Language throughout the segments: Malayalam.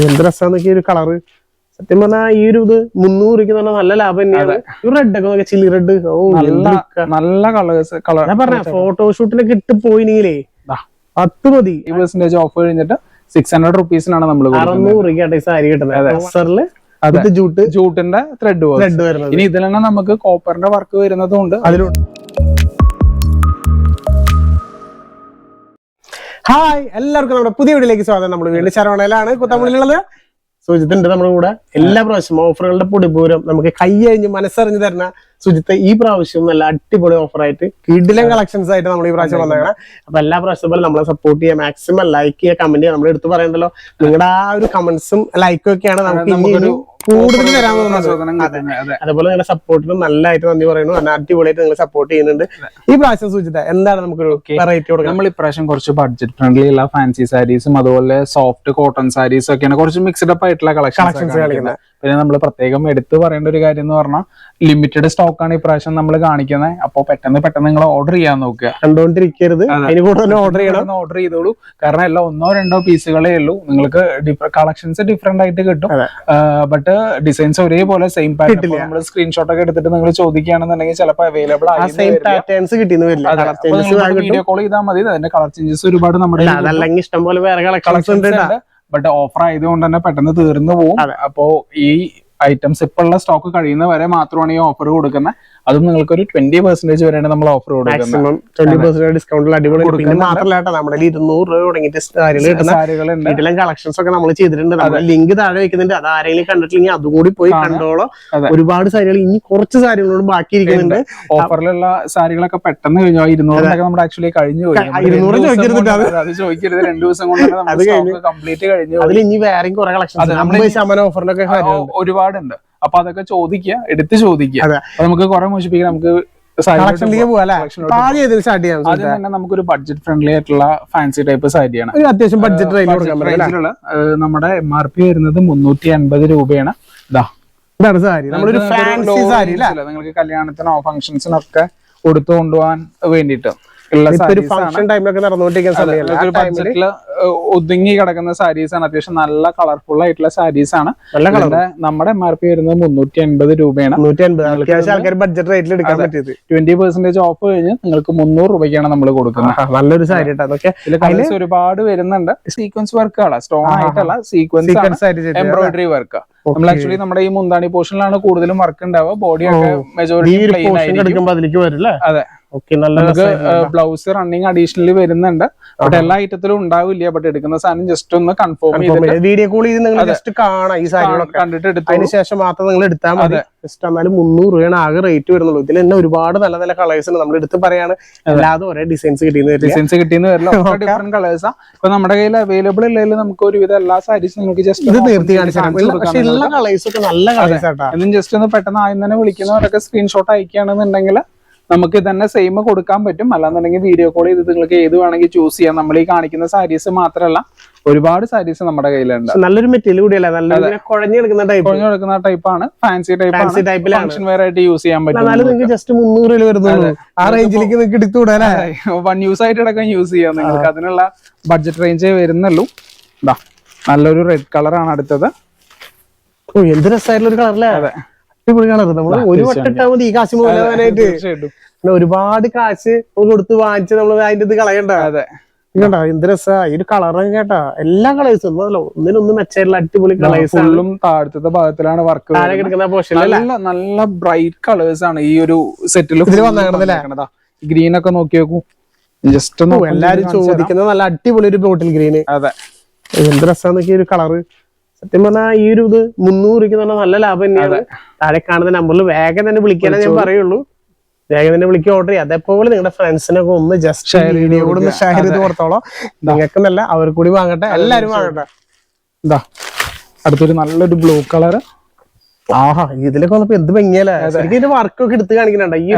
എന്ത് രസമാന്നൊക്കെ ഒരു കളറ് സത്യം പറഞ്ഞാൽ ഈ ഒരു ഇത് മുന്നൂറ് തന്നെ നല്ല ലാഭം തന്നെയാണ്. റെഡ് ഒക്കെ ചില്ലി റെഡ് ഓ നല്ല കളേഴ്സ് കളർ ഞാൻ പറഞ്ഞ ഫോട്ടോഷൂട്ടിനൊക്കെ ഇട്ട് പോയിനെങ്കിലേ പത്ത് മതി. പെർസെന്റേജ് ഓഫ് കഴിഞ്ഞിട്ട് സിക്സ് ഹൺഡ്രഡ് റുപ്പീസിനാണ് നമ്മൾ അറുന്നൂറ് ഈ സാരി കിട്ടുന്നത് അതെ. ജൂട്ട് ജൂട്ടിന്റെ ത്രെഡ് ത്രെഡ് വരുന്നത്. ഇനി ഇതിൽ തന്നെ നമുക്ക് കോപ്പറിന്റെ വർക്ക് വരുന്നതുകൊണ്ട് അതിലുണ്ട് ഹായ് എല്ലാവർക്കും നമ്മുടെ പുതിയ വീട്ടിലേക്ക് സ്വാഗതം. നമ്മൾ വീണ്ടും ശരവണയിലാണ് കുത്തമ്പുള്ളിലുള്ളത്. സൂചിത്തുണ്ട് നമ്മുടെ കൂടെ. എല്ലാ പ്രാവശ്യവും ഓഫറുകളുടെ പൊടിപൂരം നമുക്ക് കൈ കഴിഞ്ഞ് മനസ്സറിഞ്ഞ് തരുന്ന സുജിത്ത് ഈ പ്രാവശ്യം നല്ല അടിപൊളി ഓഫർ ആയിട്ട് കിഡിലൻ കളക്ഷൻസ് ആയിട്ട് നമ്മൾ ഈ പ്രാവശ്യം വന്നേക്കണം. അപ്പൊ എല്ലാ പ്രാവശ്യം പോലെ നമ്മളെ സപ്പോർട്ട് ചെയ്യുക മാക്സിമം ലൈക്ക് ചെയ്യുക കമന്റ് ചെയ്യുക. നമ്മൾ എടുത്ത് പറയണ്ടല്ലോ. നിങ്ങളുടെ ആ ഒരു കമന്റ്സും ലൈക്കും ഒക്കെയാണ് നമുക്ക് കൂടുതൽ തരാൻ അതുപോലെ നിങ്ങളുടെ സപ്പോർട്ടിന് നല്ലതായിട്ട് നന്ദി പറയുന്നു. നല്ല അടിപൊളിയായിട്ട് നിങ്ങൾ സപ്പോർട്ട് ചെയ്യുന്നുണ്ട്. ഈ പ്രാവശ്യം സൂചിത എന്താണ് നമുക്കൊരു വെറൈറ്റി കൊടുക്കാം നമ്മൾ ഇപ്രാവശ്യം കുറച്ച് ബഡ്ജറ്റ് ഫ്രണ്ട്ലി ഉള്ള ഫാൻസി സാരീസും അതുപോലെ സോഫ്റ്റ് കോട്ടൺ സാരീസും ഒക്കെയാണ് കുറച്ച് മിക്സ്ഡ് അപ്പ് ആയിട്ടുള്ള കളക്ഷൻസ് കാണിക്കുന്നത്. പിന്നെ നമ്മൾ പ്രത്യേകം എടുത്തു പറയേണ്ട ഒരു കാര്യം എന്ന് പറഞ്ഞാൽ ലിമിറ്റഡ് സ്റ്റോക്ക് ആണ് ഇപ്രാവശ്യം നമ്മൾ കാണിക്കുന്നത് അപ്പോൾ പെട്ടെന്ന് പെട്ടെന്ന് നിങ്ങൾ ഓർഡർ ചെയ്യാൻ നോക്കുക. കണ്ടുകൊണ്ടിരിക്കരുത് അതിന് കൂടുതൽ ഓർഡർ ചെയ്യണം. ഓർഡർ ചെയ്തോളൂ. കാരണം എല്ലാം ഒന്നോ രണ്ടോ പീസുകളേ ഉള്ളൂ. നിങ്ങൾക്ക് കളക്ഷൻസ് ഡിഫറെന്റ് ആയിട്ട് കിട്ടും. ബട്ട് ഡിസൈൻസ് ഒരേപോലെ സെയിം പാറ്റേൺ നമ്മൾ സ്ക്രീൻഷോട്ട് ഒക്കെ എടുത്തിട്ട് നിങ്ങൾ ചോദിക്കുകയാണെന്നുണ്ടെങ്കിൽ ചിലപ്പോൾ അവൈലബിൾ വീഡിയോ കോൾ ചെയ്താൽ മതി. അതിന്റെ കളർ ചേഞ്ചസ് ഒരുപാട് നമ്മുടെ ഇഷ്ടംപോലെ ഇഷ്ടം പോലെ വേറെ കളക്ഷൻസ് ഉണ്ട്. ബട്ട് ഓഫർ ആയതുകൊണ്ട് തന്നെ പെട്ടെന്ന് തീർന്നു പോകും. അപ്പോ ഈ ഐറ്റംസ് ഇപ്പൊ ഉള്ള സ്റ്റോക്ക് കഴിയുന്ന വരെ മാത്രമാണ് ഈ ഓഫർ കൊടുക്കുന്നത് അതും നിങ്ങൾക്ക് ഒരു ട്വന്റി പെർസെന്റേജ് വരെയാണ് നമ്മൾ ഓഫർ കൊടുക്കുന്നത്. മാക്സിമം ട്വന്റി പെർസെന്റ് ഡിസ്കൗണ്ടിൽ അടിപൊളി. പിന്നെ മാത്രമല്ല നമ്മുടെ കയ്യിൽ ഇരുന്നൂറ് രൂപ തുടങ്ങിയിട്ട് സാരികൾ കിട്ടുന്ന സാരികളുണ്ട്. കളക്ഷൻസ് ഒക്കെ നമ്മൾ ചെയ്തിട്ടുണ്ട്. നമ്മൾ ലിങ്ക് താഴെ വെക്കുന്നുണ്ട്. അത് ആരെങ്കിലും കണ്ടിട്ടില്ലെങ്കിൽ അതും കൂടി പോയി കണ്ടോളോ. ഒരുപാട് സാരികൾ ഇനി കുറച്ച് സാരികളോട് ബാക്കിയിരിക്കുന്നുണ്ട്. ഓഫറിലുള്ള സാരികളൊക്കെ പെട്ടെന്ന് കഴിഞ്ഞു. ഇരുന്നൂറിനൊക്കെ നമ്മുടെ ആക്ച്വലി കഴിഞ്ഞു പോയി. ഇരുന്നൂറ് ചോദിക്കരുത് അത് ചോദിക്കരുത്. രണ്ടു ദിവസം കൊണ്ട് കംപ്ലീറ്റ് കഴിഞ്ഞു. അതിൽ ഇനി വേറെയും കുറെ കളക്ഷൻസ് ശതമാനം ഒ- ഒരുപാടുണ്ട്. അപ്പൊ അതൊക്കെ ചോദിക്കുക എടുത്ത് ചോദിക്കുക. നമുക്ക് കുറെ മോശിപ്പിക്കാൻ നമുക്ക് നമുക്കൊരു ബഡ്ജറ്റ് ഫ്രണ്ട്ലി ആയിട്ടുള്ള ഫാൻസി ടൈപ്പ് സാരിയാണ്. അത്യാവശ്യം ബഡ്ജറ്റ് റേഞ്ചിലുള്ള നമ്മുടെ എം ആർ പി വരുന്നത് മുന്നൂറ്റി അൻപത് രൂപയാണ്. ഇതാ ഇതാണ് സാരി. നമ്മളൊരു ഫാൻസി സാരി നിങ്ങൾക്ക് കല്യാണത്തിനോ ഫംഗ്ഷൻസിനൊക്കെ കൊടുത്തു കൊണ്ടുപോകാൻ വേണ്ടിയിട്ട്. ഒരു. ഫംഗ്ഷൻ ടൈമിലൊക്കെ നടന്നുകൊണ്ടിരിക്കുന്ന ഒതുങ്ങി കിടക്കുന്ന സാരീസ് ആണ്. അത്യാവശ്യം നല്ല കളർഫുൾ ആയിട്ടുള്ള സാരീസ് ആണ്. നല്ല കളർ നമ്മുടെ എം ആർ പി വരുന്നത് മുന്നൂറ്റി അൻപത് രൂപയാണ് ബഡ്ജറ്റ് റേറ്റിൽ എടുക്കാൻ പറ്റിയത്. ട്വന്റി പെർസെന്റേജ് ഓഫ് കഴിഞ്ഞ് നിങ്ങൾക്ക് മുന്നൂറ് രൂപയ്ക്കാണ് നമ്മൾ കൊടുക്കുന്നത്. നല്ലൊരു സാരി കളേഴ്സ് ഒരുപാട് വരുന്നുണ്ട്. സീക്വൻസ് വർക്കുകളാണ് സ്റ്റോൺ ആയിട്ടുള്ള സീക്വൻസ് എംബ്രോയിഡറി വർക്ക് നമ്മൾ ആക്ച്വലി നമ്മുടെ ഈ മുന്താണി പോർഷനിലാണ് കൂടുതലും വർക്ക് ഉണ്ടാവുക. ബോഡി ഒക്കെ മെജോറിറ്റി അതെ. നമുക്ക് ബ്ലൗസ് റണ്ണിങ് അഡീഷണലി വരുന്നുണ്ട്. ബട്ട് എല്ലാ ഐറ്റത്തിലും ഉണ്ടാവില്ല. ബട്ട് എടുക്കുന്ന സാധനം ജസ്റ്റ് ഒന്ന് കൺഫേം ചെയ്ത്. വീഡിയോ കോൾ ചെയ്ത് നിങ്ങൾ ജസ്റ്റ് കാണാം ഈ സാധനങ്ങളൊക്കെ. കണ്ടിട്ട് എടുത്തു അതിന് ശേഷം മാത്രം നിങ്ങൾ എടുത്താൽ മതി. ജസ്റ്റ് എന്നാലും മുന്നൂറ് രൂപയാണ് ആകെ റേറ്റ് വരുന്നുള്ളൂ. ഇതിൽ തന്നെ ഒരുപാട് നല്ല നല്ല കളേഴ്സ് ഉണ്ട്. നമ്മൾ എടുത്ത് പറയാണ് അല്ലാതെ ഒരേ ഡിസൈൻസ് കിട്ടിയെന്ന് ഡിസൈൻസ് കിട്ടിയെന്ന് വരില്ല. ഡിഫറെന്റ് കളേഴ്സാ ഇപ്പൊ നമ്മുടെ കയ്യിൽ അവൈലബിൾ ഇല്ലെങ്കിൽ നമുക്ക് ഒരുവിധം എല്ലാ സാരീസും നിങ്ങൾക്ക് ജസ്റ്റ് ഇത് നിർത്തി കാണിച്ചാൽ കളേഴ്സ് ഒക്കെ നല്ല കളേഴ്സ് ആട്ടാ. എന്നും ജസ്റ്റ് ഒന്ന് പെട്ടെന്ന് ആദ്യം തന്നെ വിളിക്കുന്നവരൊക്കെ സ്ക്രീൻഷോട്ട് അയക്കുകയാണെന്നുണ്ടെങ്കിൽ നമുക്ക് തന്നെ സെയിം കൊടുക്കാൻ പറ്റും. അല്ലാന്നുണ്ടെങ്കിൽ വീഡിയോ കോൾ ചെയ്ത് നിങ്ങൾക്ക് ഏത് വേണമെങ്കിൽ ചൂസ് ചെയ്യാം. നമ്മൾ ഈ കാണിക്കുന്ന സാരീസ് മാത്രമല്ല ഒരുപാട് സാരീസ് നമ്മുടെ കയ്യിലുണ്ട്. നല്ലൊരു മെറ്റീരിയൽ കൂടിയല്ല? കുഴഞ്ഞു കിടക്കുന്ന ടൈപ്പ് കുറഞ്ഞു കൊടുക്കുന്ന ടൈപ്പാണ് ഫാൻസി ടൈപ്പ് ഫാൻസി ടൈപ്പിലാണ് ഫംഗ്ഷൻ വെയർ ആയിട്ട് യൂസ് ചെയ്യാൻ പറ്റും നിങ്ങൾക്ക് ജസ്റ്റ് മുന്നൂറ് രൂപ വരുന്നത് ആ റേഞ്ചിലേക്ക് നിങ്ങൾക്ക് എടുത്തുകൂടാ അല്ലേ വൺ യൂസ് ആയിട്ട് അടക്കം യൂസ് ചെയ്യാം നിങ്ങൾക്ക്. അതിനുള്ള ബഡ്ജറ്റ് റേഞ്ചേ വരുന്നുള്ളൂ. നല്ലൊരു റെഡ് കളറാണ് അടുത്തത്. ഓ എന്ത് രസമായിട്ടുള്ള ഒരു കളറല്ലേ അതെ. അടിപൊളി കളർ. നമ്മൾ ഒരു വട്ടം ഇട്ടാൽ മതി ഈ കാശ് പിന്നെ ഒരുപാട് കാശ് നമ്മൾ കൊടുത്ത് വാങ്ങിച്ച് നമ്മൾ അതിന്റെ ഇത് കളയണ്ട. അതെ. കേട്ടോ എന്ത് രസാ. ഈ ഒരു കളറും കേട്ടാ. എല്ലാ കളേഴ്സും ഒന്നിനൊന്നും മെച്ചായിട്ടുള്ള അടിപൊളി കളേഴ്സ് ഫുള്ളും താഴത്തെ ഭാഗത്തിലാണ് വർക്ക് താഴെ കിടക്കുന്ന പോർഷൻ നല്ല നല്ല ബ്രൈറ്റ് കളേഴ്സ് ആണ് ഈ ഒരു സെറ്റിൽ ഇതിൽ വന്നേക്കണതല്ലേ? ഗ്രീൻ ഒക്കെ നോക്കി നോക്കൂ ജസ്റ്റ് ഒന്ന് എല്ലാരും ചോദിക്കുന്നത് ചോദിക്കുന്ന നല്ല അടിപൊളി ഒരു ബോട്ടിൽ ഗ്രീന് അതെ. എന്ത് രസാന്നൊക്കെ ഈ ഒരു കളറ് സത്യം പറഞ്ഞാൽ ഈ ഒരു ഇത് മുന്നൂറ് രൂപയ്ക്ക് തന്നെ നല്ല ലാഭം തന്നെയാണ്. താഴെ കാണുന്ന നമ്പറിൽ വേഗം തന്നെ വിളിക്കാനേ ഞാൻ പറയുള്ളൂ. വേഗം തന്നെ വിളിക്കുക ഓർഡർ ചെയ്യുക. അതേപോലെ നിങ്ങളുടെ ഫ്രണ്ട്സിനൊക്കെ ഒന്ന് ജസ്റ്റ് Share ചെയ്ത് വീഡിയോ കൂടെ ഒന്ന് ഷെയർ ചെയ്ത് കൊടുത്തോളാം. നിങ്ങൾക്ക് നല്ല അവർ കൂടി വാങ്ങട്ടെ. എല്ലാവരും വാങ്ങട്ടെ. എന്താ അടുത്തൊരു നല്ലൊരു ബ്ലൂ കളർ ആഹാ ഇതിലൊക്കെ വന്നപ്പോ എന്ത് ഭംഗിയല്ലേ? ശരിക്കും ഇതിന്റെ വർക്കൊക്കെ എടുത്ത് കാണിക്കുന്നുണ്ട്? ഈ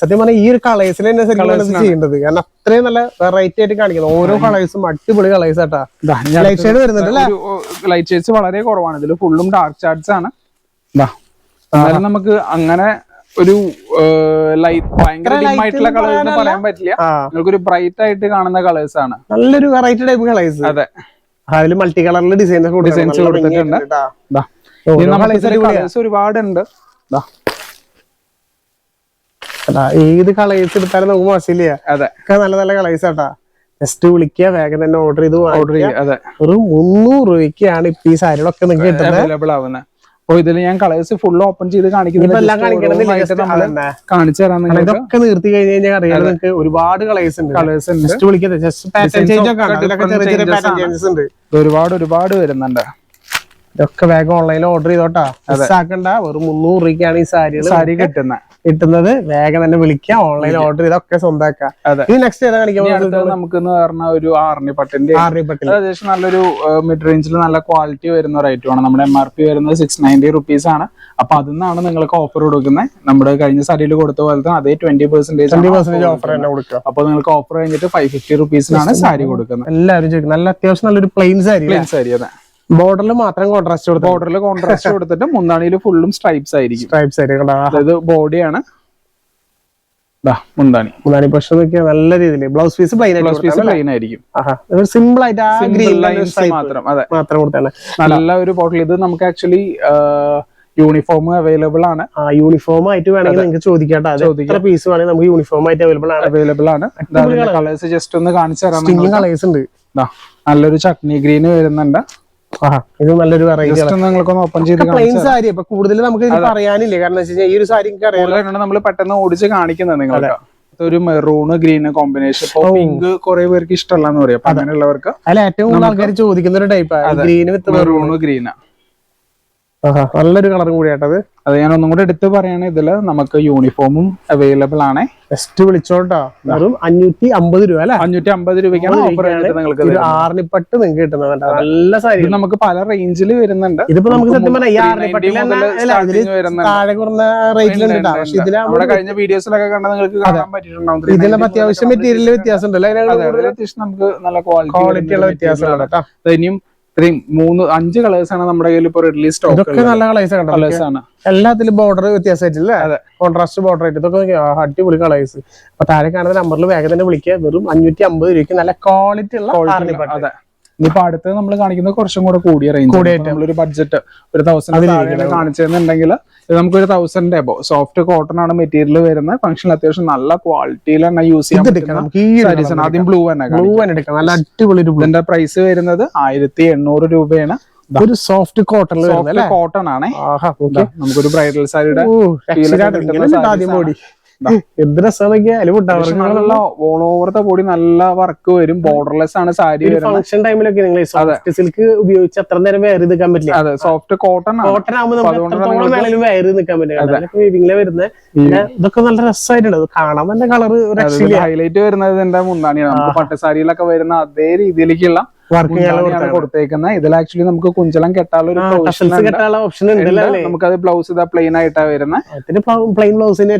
സത്യം പറഞ്ഞാൽ ഈ ഒരു കളേഴ്സിൽ തന്നെ ശരിക്കും ചെയ്യേണ്ടത്. കാരണം അത്രയും നല്ല വെറൈറ്റി ആയിട്ട് കാണിക്കുന്നത്. ഓരോ കളേഴ്സും അടിപൊളി കളേഴ്സ് ആട്ടാ. ലൈറ്റ് ഷെയ്ഡ് വരുന്നുണ്ട് അല്ലേ? ലൈറ്റ് ഷെയ്ഡ്സ് വളരെ കുറവാണ്. ഇതിൽ ഫുള്ളും ഡാർക്ക് ചാർട്ട്സ് ആണ്. എന്നാലും നമുക്ക് അങ്ങനെ ഒരു ലൈറ്റ് ഭയങ്കര dim ആയിട്ടുള്ള കളേഴ്സ് എന്ന് പറയാൻ പറ്റില്ല. നിങ്ങൾക്ക് ഒരു ബ്രൈറ്റ് ആയിട്ട് കാണുന്ന കളേഴ്സ് ആണ്. നല്ലൊരു വെറൈറ്റി ടൈപ്പ് കളേഴ്സ് അതെ. അതിൽ മൾട്ടി കളറിൽ ഡിസൈൻസ് ഡിസൈൻസ് കൊടുത്തിട്ടുണ്ട്. ഒരുപാടുണ്ട്. ഏത് കളേഴ്സ് എടുത്താലും നമുക്ക് മോശമില്ല അതെ. നല്ല നല്ല കളേഴ്സ് ആട്ടാ. ജസ്റ്റ് വിളിക്കുക വേഗം തന്നെ ഓർഡർ ചെയ്ത് ഓർഡർ ചെയ്യുക അതെ. ഒരു മുന്നൂറ് രൂപയ്ക്കാണ് ഇപ്പൊ ഈ സാരികളൊക്കെ നിങ്ങൾക്ക് കിട്ടുന്നത് അവൈലബിൾ ആവുന്നത് അപ്പൊ ഇതിൽ ഞാൻ കളേഴ്സ് ഫുൾ ഓപ്പൺ ചെയ്ത് കാണിക്കുന്നില്ല. കാണിച്ചു ഇതൊക്കെ നിർത്തി കഴിഞ്ഞ് കഴിഞ്ഞാൽ അറിയാം നിങ്ങൾക്ക് ഒരുപാട് കളേഴ്സ് ഉണ്ട്. കളേഴ്സ് ഉണ്ട്. ജസ്റ്റ് വിളിക്കുന്നത് ജസ്റ്റ് പാറ്റേൺ ചേഞ്ച് ഒക്കെ ഉണ്ട്. ഒരുപാട് ഒരുപാട് വരുന്നുണ്ട്. ഇതൊക്കെ വേഗം ഓൺലൈനിൽ ഓർഡർ ചെയ്തോട്ടാ. ആക്കണ്ട. വെറും മുന്നൂറ് രൂപയ്ക്കാണ് ഈ സാരികൾ സാരി കിട്ടുന്ന. കിട്ടുന്നത്. വേഗം തന്നെ വിളിക്കാം. ഓൺലൈൻ ഓർഡർ ചെയ്തൊക്കെ സ്വന്തമാക്കാം. നെക്സ്റ്റ് ഏതാ കാണിക്കാൻ അടുത്തത് നമുക്ക് പറഞ്ഞ ഒരു ആർണി പട്ടിന്റെ ആർണി പട്ടിൽ അത്യാവശ്യം നല്ലൊരു മിഡ് റേഞ്ചിൽ നല്ല ക്വാളിറ്റി വരുന്ന ഒരു ഐറ്റം ആണ് നമ്മുടെ എം ആർ പി വരുന്നത് സിക്സ് നയന്റി റുപ്പീസ് ആണ്. അപ്പൊ അതിൽ നിന്നാണ് നിങ്ങൾക്ക് ഓഫർ കൊടുക്കുന്നത് നമ്മുടെ കഴിഞ്ഞ സാരിയിൽ കൊടുത്ത പോലത്തെ അതേ twenty percentage twenty percentage offer തന്നെ കൊടുക്കുക. അപ്പൊ നിങ്ങൾക്ക് ഓഫർ കഴിഞ്ഞിട്ട് ഫൈവ് ഫിഫ്റ്റി റുപ്പീസിനാണ് സാരി കൊടുക്കുന്നത് എല്ലാവരും ചോദിക്കും. നല്ല അത്യാവശ്യം നല്ലൊരു പ്ലെയിൻ സാരി പ്ലെയിൻ സാരി അതെ. ബോർഡറിൽ മാത്രം കോൺട്രാസ്റ്റ് കൊടുത്തു ബോർഡറിൽ കോൺട്രാസ്റ്റ് കൊടുത്തിട്ട് മുന്താണിയിൽ ഫുള്ളും സ്ട്രൈപ്സ് ആയിരിക്കും. സ്ട്രൈപ്സ് ആയിരിക്കും. അതായത് ബോഡിയാണ് മുന്താണി. മുന്നാണി പക്ഷെ നോക്കിയാൽ നല്ല രീതിയിൽ. Blouse piece plain blouse piece plain ആയിരിക്കും. സിമ്പിൾ ആയിട്ട് ആ ഗ്രീൻ ലൈൻസ് മാത്രം. അതെ. മാത്രം കൊടുത്താണ് നല്ല ഒരു ബോട്ടിൽ ഇത് നമുക്ക് ആക്ച്വലി യൂണിഫോം അവൈലബിൾ ആണ്. ആ യൂണിഫോം ആയിട്ട് വേണമെങ്കിൽ നിങ്ങൾക്ക് ചോദിക്കാട്ടോ എത്ര പീസ് വേണമെങ്കിൽ നമുക്ക് യൂണിഫോം ആയിട്ട് അവൈലബിൾ ആണ്. അവൈലബിൾ ആണ്. കളേഴ്സ് ജസ്റ്റ് ഒന്ന് കാണിച്ചു തരാം കളേഴ്സ് ഉണ്ട്. നല്ലൊരു ചട്നി ഗ്രീന് വരുന്നുണ്ട്. ഇത് നല്ലൊരു വെറൈറ്റി പ്ലെയിൻ സാരി ഇപ്പൊ കൂടുതൽ നമുക്ക് പറയാനില്ല? കാരണം വെച്ച് കഴിഞ്ഞാൽ ഈ ഒരു സാരി അറിയാം നമ്മൾ പെട്ടെന്ന് ഓടിച്ച് കാണിക്കുന്നത് നിങ്ങൾക്ക് ഒരു മെറൂണ് ഗ്രീൻ കോമ്പിനേഷൻ ഇപ്പൊ പിങ്ക് കുറെ പേർക്ക് ഇഷ്ടമല്ല എന്ന് പറയാം. അപ്പൊ അങ്ങനെയുള്ളവർക്ക് അല്ല ഏറ്റവും കൂടുതൽ ആൾക്കാർ ചോദിക്കുന്ന ഒരു ടൈപ്പ് ഗ്രീൻ വിത്ത് മെറൂണ് ആഹാ നല്ലൊരു കളറും കൂടിയാട്ടത് അത്. ഞാൻ ഒന്നും കൂടെ എടുത്ത് പറയാണ്. ഇതിൽ നമുക്ക് യൂണിഫോമും അവൈലബിൾ ആണ്. ബെസ്റ്റ് വിളിച്ചോട്ടോ. വെറും അഞ്ഞൂറ്റി അമ്പത് രൂപ അല്ലെ? അഞ്ഞൂറ്റി അമ്പത് രൂപയ്ക്കാണ് ഓഫർ നിങ്ങൾക്ക് ആറിനിപ്പട്ട് നിങ്ങൾക്ക് കിട്ടുന്നത് നല്ല സാരി. നമുക്ക് പല റേഞ്ചിൽ വരുന്നുണ്ട്. ഇതിപ്പോ നമുക്ക് സത്യം പറഞ്ഞാൽ ഈ 390 ആറിനിപ്പട്ടിൽ മുതൽ starting വരുന്നുണ്ട്. താഴെ കുറഞ്ഞ റേറ്റിലുണ്ട് പക്ഷെ കഴിഞ്ഞ വീഡിയോസിലൊക്കെ കണ്ട നിങ്ങൾക്ക് കാണാൻ പറ്റിയിട്ടുണ്ടാവും. ഇതിന് അത്യാവശ്യം മെറ്റീരിയൽ വ്യത്യാസം ഉണ്ടല്ലോ അത്യാവശ്യം നമുക്ക് നല്ല ക്വാളിറ്റി ഉള്ള വ്യത്യാസമാണ് കേട്ടോ ഇനിയും ഇത്രയും മൂന്ന് അഞ്ച് കളേഴ്സ് ആണ് നമ്മുടെ കയ്യിൽ ഇപ്പോൾ റിലീസ് സ്റ്റോക്ക് ഇതൊക്കെ നല്ല കളേഴ്സ് കണ്ടോ കളേഴ്സ് ആണ്. എല്ലാത്തിലും ബോർഡർ വ്യത്യാസമായിട്ടില്ലേ? അതെ. കോൺട്രാസ്റ്റ് ബോർഡർ ആയിട്ട്. ഇതൊക്കെ അടിപൊളി കളേഴ്സ് അപ്പൊ താഴെ കാണുന്ന നമ്പറിൽ വേഗം തന്നെ വിളിക്കുക വെറും അഞ്ഞൂറ്റി അമ്പത് രൂപയ്ക്ക് നല്ല ക്വാളിറ്റി ഉള്ള അതെ. ഇനിയിപ്പോ അടുത്ത് നമ്മൾ കാണിക്കുന്നത് കുറച്ചും കൂടെ കൂടിയ റേഞ്ച് നമ്മളൊരു ബഡ്ജറ്റ് ഒരു തൗസൻഡ് കാണിച്ചെന്നുണ്ടെങ്കിൽ നമുക്ക് ഒരു തൗസൻഡ് എബോ സോഫ്റ്റ് കോട്ടൺ ആണ് മെറ്റീരിയൽ വരുന്നത് ഫംഗ്ഷൻ അത്യാവശ്യം നല്ല ക്വാളിറ്റിയിൽ തന്നെ യൂസ് ചെയ്യാം ആദ്യം ബ്ലൂ തന്നെ ബ്ലൂ തന്നെ എടുക്കാം. നല്ല അടിപൊളി ഇതിന്റെ പ്രൈസ് വരുന്നത് ആയിരത്തി എണ്ണൂറ് രൂപയാണ് ഒരു സോഫ്റ്റ് കോട്ടൺ കോട്ടൺ ആണ്. നമുക്കൊരു ബ്രൈഡൽ സാരിയുടെ ആദ്യം ബോഡി എന്ത് രസമാണെന്നൊക്കെ അതിൽ നല്ല ഓൾ ഓവറത്തെ ബോഡി നല്ല വർക്ക് വരും ബോർഡർലെസ് ആണ് സാരി ഫംഗ്ഷൻ ടൈമിലൊക്കെ നിങ്ങൾ സോഫ്റ്റ് സിൽക്ക് ഉപയോഗിച്ച് അത്ര നേരം വേറെ നിൽക്കാൻ പറ്റില്ല. അതെ സോഫ്റ്റ് കോട്ടൺ കോട്ടൺ ആകുമ്പോൾ വേറെ നിൽക്കാൻ പറ്റില്ല. വരുന്നത് ഇതൊക്കെ നല്ല രസമായിട്ടുണ്ട് കാണാൻ തന്നെ കളർ ഹൈലൈറ്റ് വരുന്നത് എന്റെ മുന്താണിയാണ് പട്ടുസാരിയിലൊക്കെ വരുന്ന അതേ രീതിയിലേക്കുള്ള വർക്ക് ചെയ്യാൻ കൊടുത്തേക്കുന്ന. ഇതിൽ ആക്ച്വലി നമുക്ക് കുഞ്ചലം കെട്ടാനുള്ള ഒരു ഓപ്ഷൻ നമുക്ക് അത് ബ്ലൗസ് ഇതാ പ്ലെയിൻ ആയിട്ടാ വരുന്നത് പ്ലെയിൻ ബ്ലൗസിന്